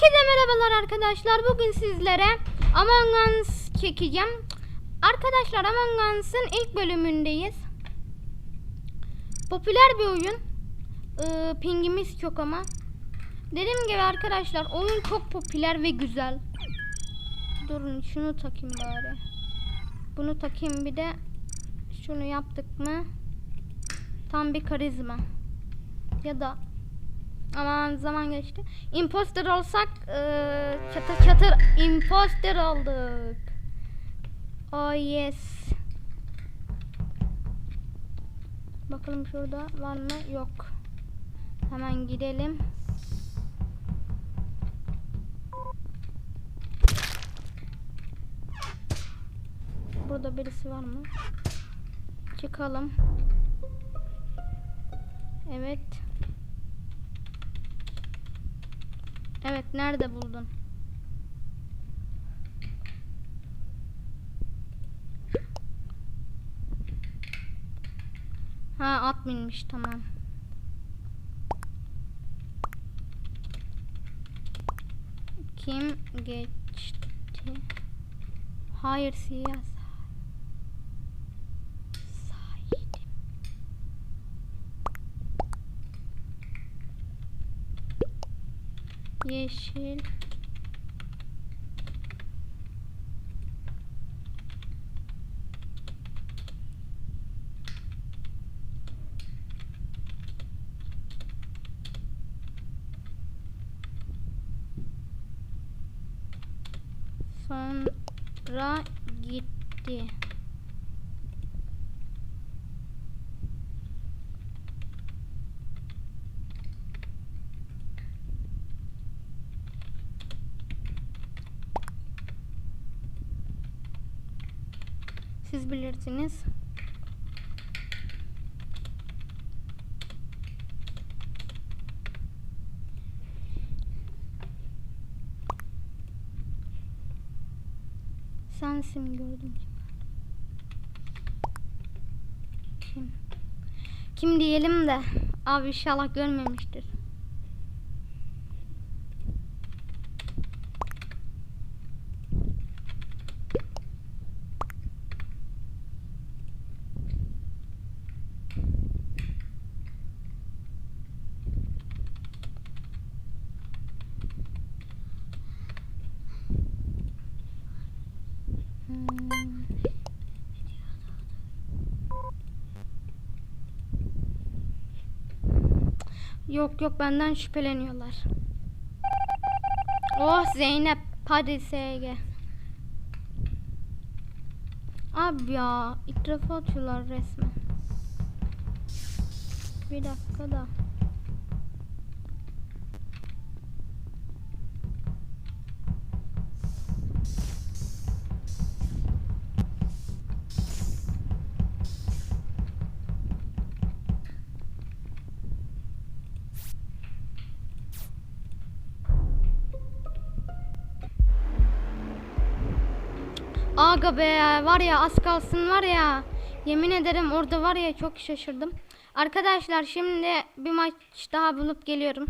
Herkese merhabalar arkadaşlar. Bugün sizlere Among Us çekeceğim. Arkadaşlar Among Us'ın ilk bölümündeyiz. Popüler bir oyun. Ee, pingimiz çok ama. Dediğim gibi arkadaşlar oyun çok popüler ve güzel. Durun şunu takayım bari. Bunu takayım bir de şunu yaptık mı? Tam bir karizma. Ya da Aman zaman geçti. Imposter olsak eee, çatır çatır imposter olduk. Oh yes. Bakalım şurada var mı? Yok. Hemen gidelim. Burada birisi var mı? Çıkalım. Evet. Evet, nerede buldun? Ha, at binmiş tamam. Kim geçti? Hayır siyah. Yeşil. Sonra gitti. Bilirsiniz. Sensin gördüm. Kim? Kim diyelim de abi inşallah görmemiştir. Yok yok benden şüpheleniyorlar. Oh Zeynep hadi SG. Abi ya itiraf atıyorlar resmen. Bir dakika da. Aga be var ya az kalsın var ya. Yemin ederim orada var ya çok şaşırdım. Arkadaşlar şimdi bir maç daha bulup geliyorum.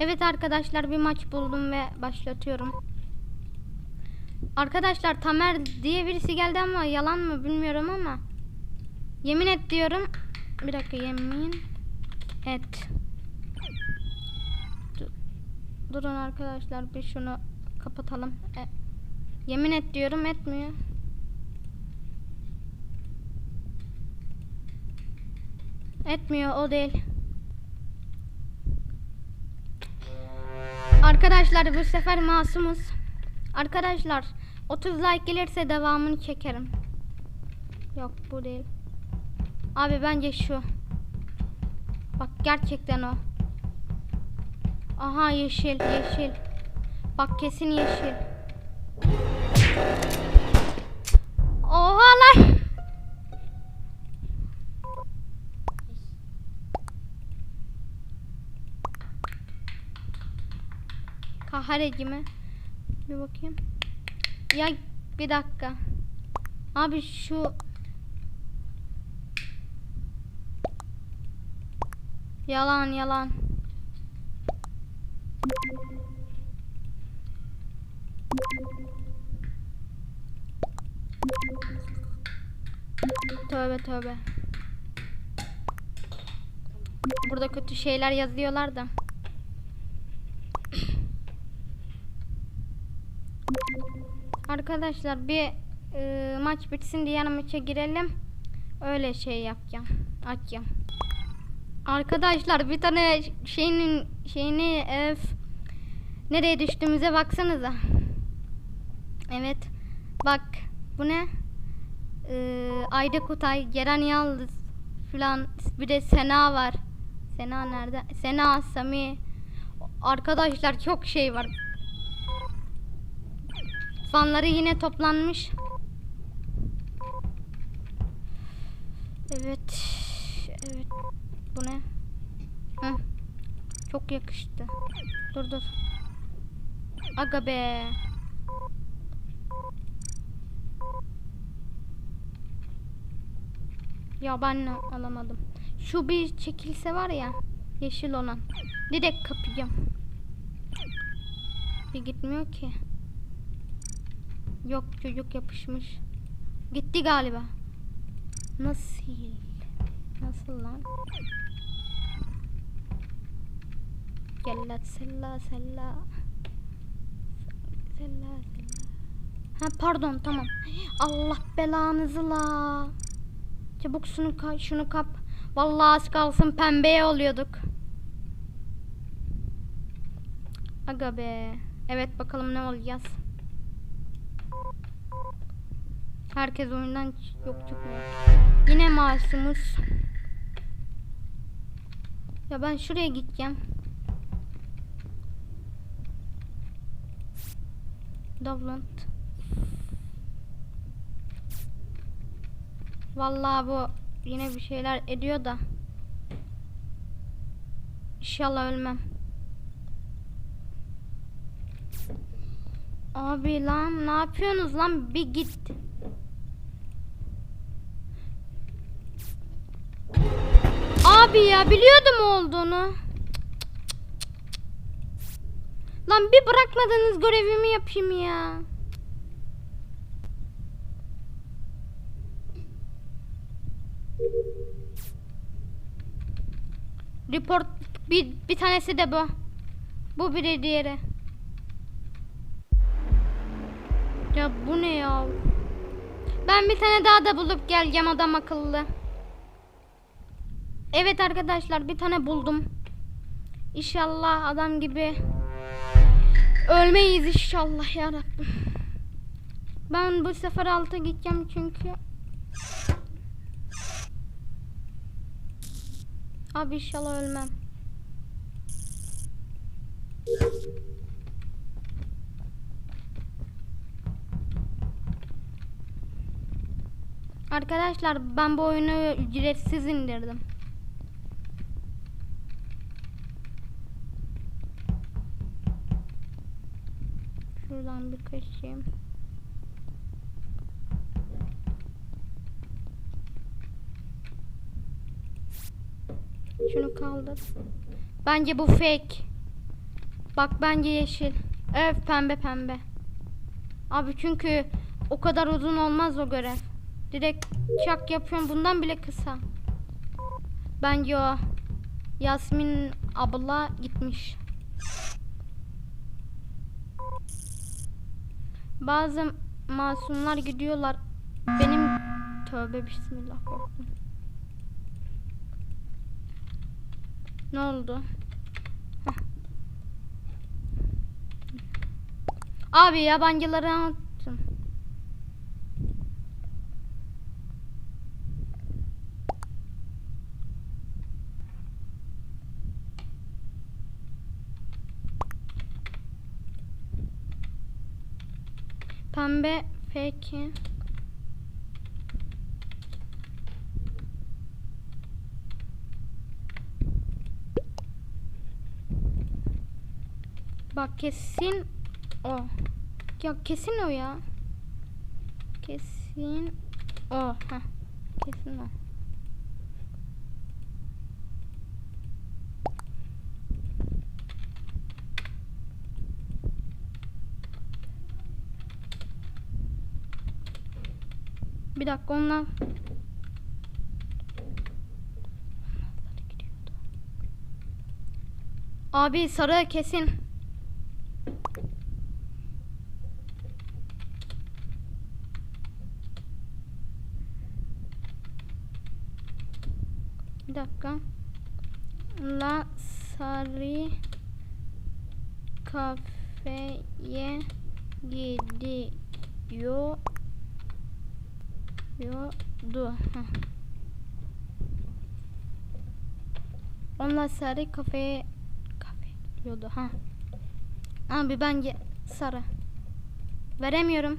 Evet arkadaşlar bir maç buldum ve başlatıyorum. Arkadaşlar Tamer diye birisi geldi ama yalan mı bilmiyorum ama. Yemin et diyorum. Bir dakika yemin et. Du- Durun arkadaşlar bir şunu kapatalım. E, Yemin et diyorum etmiyor. Etmiyor o değil. Arkadaşlar bu sefer masumuz. Arkadaşlar 30 like gelirse devamını çekerim. Yok bu değil. Abi bence şu. Bak gerçekten o. Aha yeşil yeşil. Bak kesin yeşil. Oha lan. Kahareci mi? Bir bakayım. Ya bir dakika. Abi şu Yalan yalan. Tövbe tövbe. Burada kötü şeyler yazıyorlar da. Arkadaşlar bir e, maç bitsin diğer maça girelim. Öyle şey yapacağım. Açacağım. Arkadaşlar bir tane şeyinin şeyini öf, nereye düştüğümüze baksanıza. Evet. Bak bu ne? Ee, Ayda Kutay, Geren Yıldız filan bir de Sena var. Sena nerede? Sena, Sami. Arkadaşlar çok şey var. Fanları yine toplanmış. Evet. Evet. Bu ne? Hı. Çok yakıştı. Dur dur. Aga be. Ya ben alamadım. Şu bir çekilse var ya. Yeşil olan. Direkt kapayacağım. Bir gitmiyor ki. Yok çocuk yapışmış. Gitti galiba. Nasıl? Nasıl lan? Gella sella sella. Sella sella. Ha pardon tamam. Allah belanızı la. Çabuk şunu ka- şunu kap. Vallahi az kalsın pembeye oluyorduk. Aga be. Evet bakalım ne olacağız. Herkes oyundan yok çıkmıyor. Yine masumuz. Ya ben şuraya gideceğim. Davlant. Vallahi bu yine bir şeyler ediyor da. İnşallah ölmem. Abi lan ne yapıyorsunuz lan bir git. Abi ya biliyordum olduğunu. Lan bir bırakmadınız görevimi yapayım ya. Report bir, bir tanesi de bu. Bu biri diğeri. Ya bu ne ya? Ben bir tane daha da bulup geleceğim adam akıllı. Evet arkadaşlar bir tane buldum. İnşallah adam gibi ölmeyiz inşallah ya Rabbim. Ben bu sefer alta gideceğim çünkü. Abi inşallah ölmem. Arkadaşlar ben bu oyunu ücretsiz indirdim. Şuradan bir kaçayım. Şunu kaldır. Bence bu fake. Bak bence yeşil. Evet pembe pembe. Abi çünkü o kadar uzun olmaz o görev. Direkt çak yapıyorum. Bundan bile kısa. Bence o. Yasmin abla gitmiş. Bazı masumlar gidiyorlar. Benim tövbe bismillah korktum. Ne oldu? Heh. Abi yabancıları anlattım. Pembe peki. Bak kesin o. Ya kesin o ya. Kesin o. Heh. Kesin o. Bir dakika ondan Abi sarı kesin. Bir dakika. La Sarı kafeye gidiyor yordu. Heh. Onunla sarı kafeye kafe gidiyordu ha. Abi bence sarı. Veremiyorum.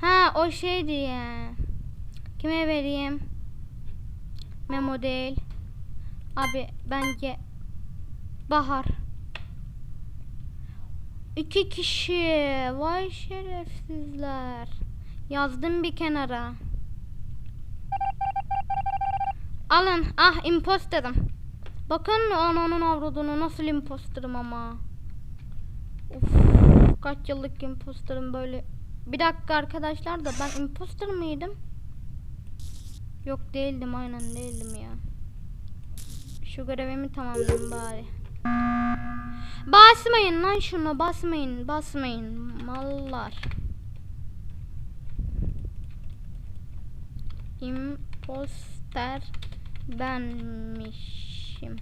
Ha o şeydi ya. Kime vereyim? Memo değil. Abi bence Bahar. İki kişi. Vay şerefsizler. Yazdım bir kenara. Alın. Ah imposterim. Bakın ananın avradını nasıl imposterim ama. Of, kaç yıllık imposterim böyle. Bir dakika arkadaşlar da ben imposter mıydım? Yok değildim aynen değildim ya. Şu görevimi tamamladım bari. Basmayın lan şunu basmayın basmayın mallar. Imposter benmişim.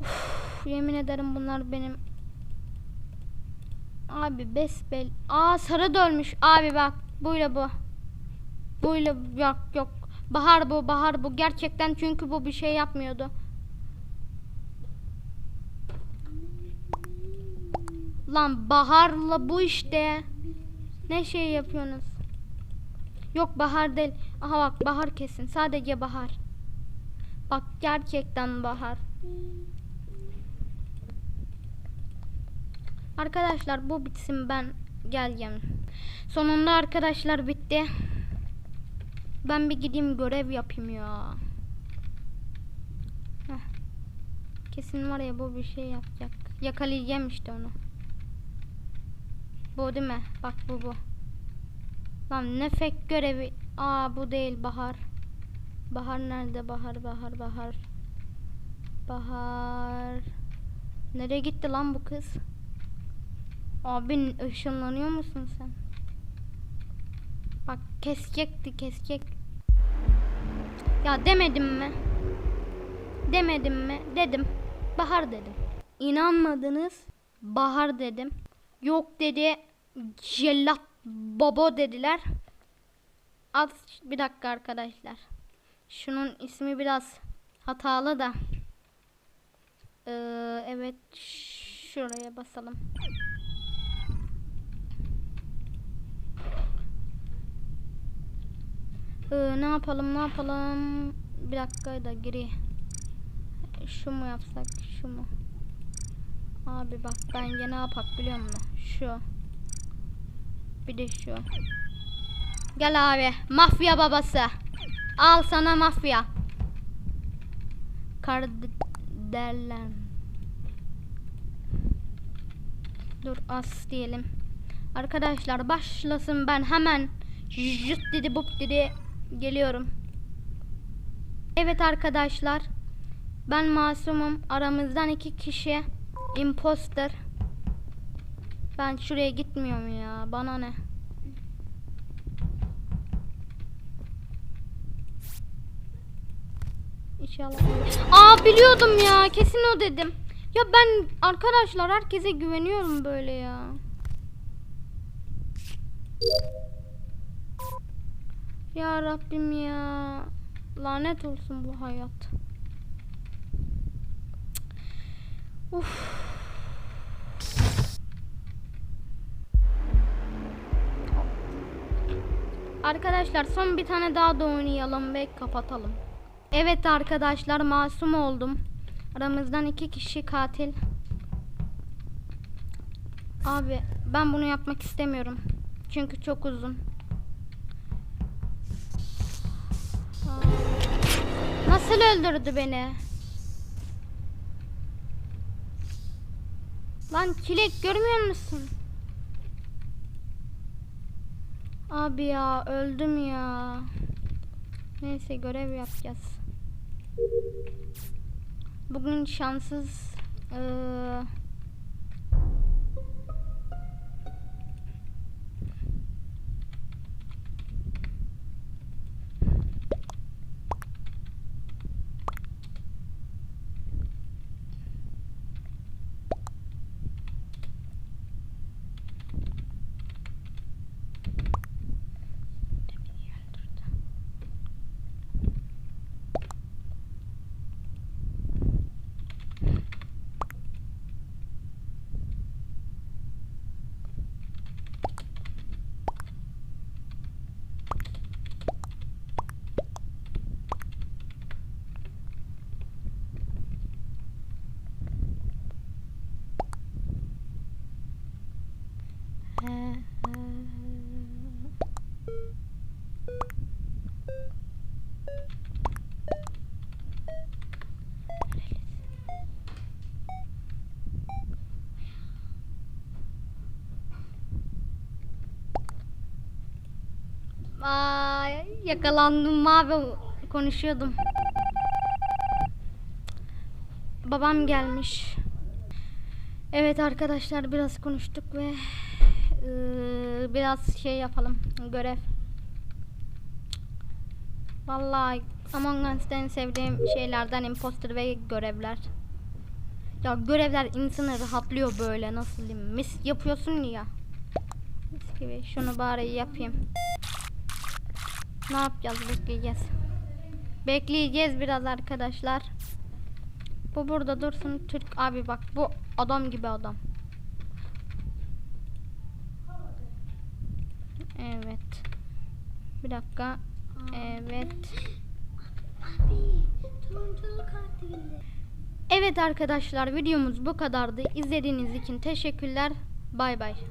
Uf, yemin ederim bunlar benim Abi besbel. Aa sarı dönmüş. Abi bak buyla bu. Buyla yok yok. Bahar bu bahar bu. Gerçekten çünkü bu bir şey yapmıyordu. Lan baharla bu işte. Ne şey yapıyorsunuz? Yok bahar değil. Aha bak bahar kesin. Sadece bahar. Bak gerçekten bahar. Arkadaşlar bu bitsin ben geleceğim. Sonunda arkadaşlar bitti. Ben bir gideyim görev yapayım ya. Heh. Kesin var ya bu bir şey yapacak. Yakalayacağım işte onu. Bu değil mi? Bak bu bu. Lan ne fake görevi. Aa bu değil Bahar. Bahar nerede? Bahar Bahar Bahar. Bahar. Nereye gitti lan bu kız? Abi ışınlanıyor musun sen? Bak kesecekti kesecek. Ya demedim mi? Demedim mi? Dedim. Bahar dedim. İnanmadınız. Bahar dedim. Yok dedi. Jellat baba dediler. Az bir dakika arkadaşlar. Şunun ismi biraz hatalı da. Ee, evet şuraya basalım. Ee, ne yapalım ne yapalım? Bir dakika da geri. Şu mu yapsak şu mu? Abi bak bence ne yapak biliyor musun? Şu. Bir de şu. Gel abi mafya babası. Al sana mafya. Kardelen dur as diyelim. Arkadaşlar başlasın ben hemen jüt dedi bup dedi Geliyorum. Evet arkadaşlar. Ben masumum. Aramızdan iki kişi imposter. Ben şuraya gitmiyorum ya. Bana ne? İnşallah. Aa biliyordum ya. Kesin o dedim. Ya ben arkadaşlar herkese güveniyorum böyle ya. Ya Rabbim ya. Lanet olsun bu hayat. Uf. Arkadaşlar son bir tane daha da oynayalım ve kapatalım. Evet arkadaşlar masum oldum. Aramızdan iki kişi katil. Abi ben bunu yapmak istemiyorum. Çünkü çok uzun. Nasıl öldürdü beni? Lan çilek görmüyor musun? Abi ya öldüm ya. Neyse görev yapacağız. Bugün şanssız eee, yakalandım mavi konuşuyordum. Babam gelmiş. Evet arkadaşlar biraz konuştuk ve eee, biraz şey yapalım görev. Vallahi Among Us'ta en sevdiğim şeylerden imposter ve görevler. Ya görevler insanı rahatlıyor böyle nasıl diyeyim mis yapıyorsun ya. Mis gibi şunu bari yapayım. Ne yapacağız bekleyeceğiz. Bekleyeceğiz biraz arkadaşlar. Bu burada dursun Türk abi bak bu adam gibi adam. Evet. Bir dakika. Evet. Evet arkadaşlar videomuz bu kadardı. İzlediğiniz için teşekkürler. Bay bay.